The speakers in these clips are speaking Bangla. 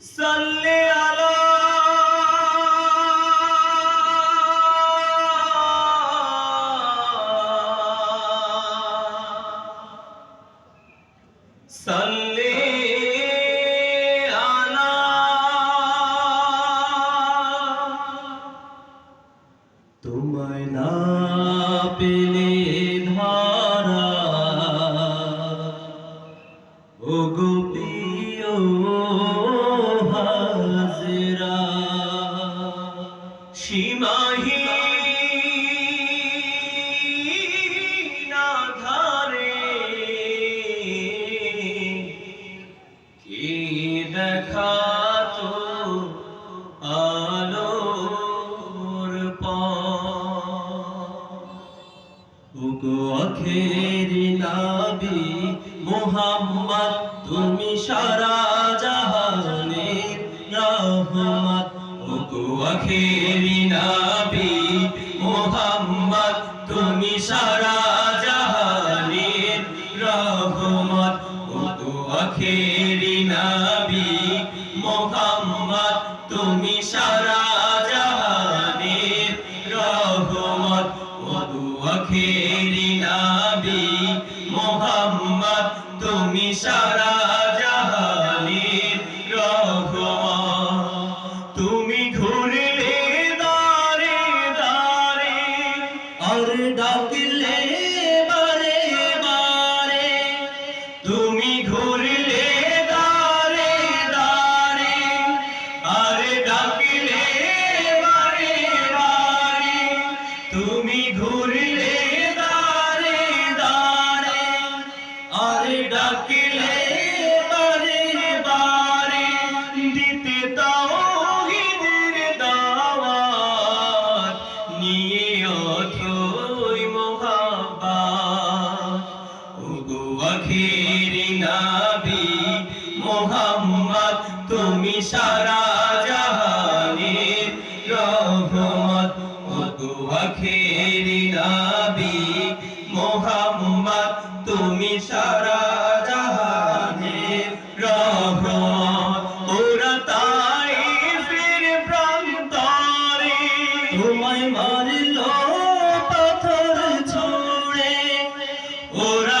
صلي على صلي على তোমায় না পেলে ধরা ও গোপী ও উগো আখেরি নাবি মোহাম্মদ তুমি সারা জাহানের রহমত। উগো আখেরি সারা জাহানের রহমত ওগো আখেরি নাবি মোহাম্মদ, তুমি সারা জাহানের রহমত ওরা তাই ফির প্রান্তরে। তোমায় মারলো পাথর ছুড়ে, ওরা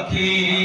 ওগো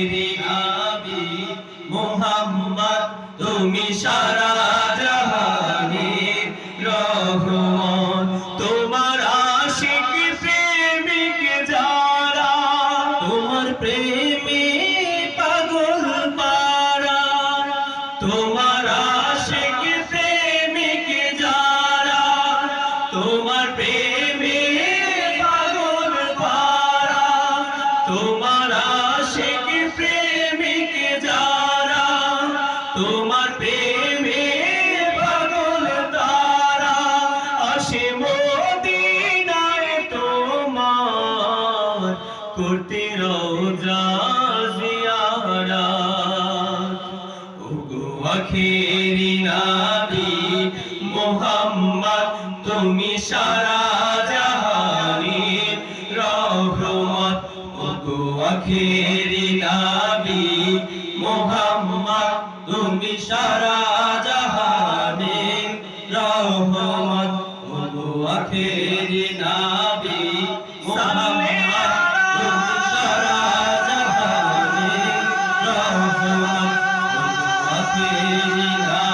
তোমার আশিক প্রেমিক যারা, তোমার প্রেমে পাগল তারা আসে মদিনায় তোমার করতে রোজা জিয়ারাত ওগো আখেরি নাবি মোহাম্মদ, তুমি সারা আখেরি নাবি মোহাম্মদ, তুমি সারা জাহানে রহমত। ও আখেরি নাবি মোহাম্মদ, তুমি সারা জাহানে রহমত। ও আখেরি নাবি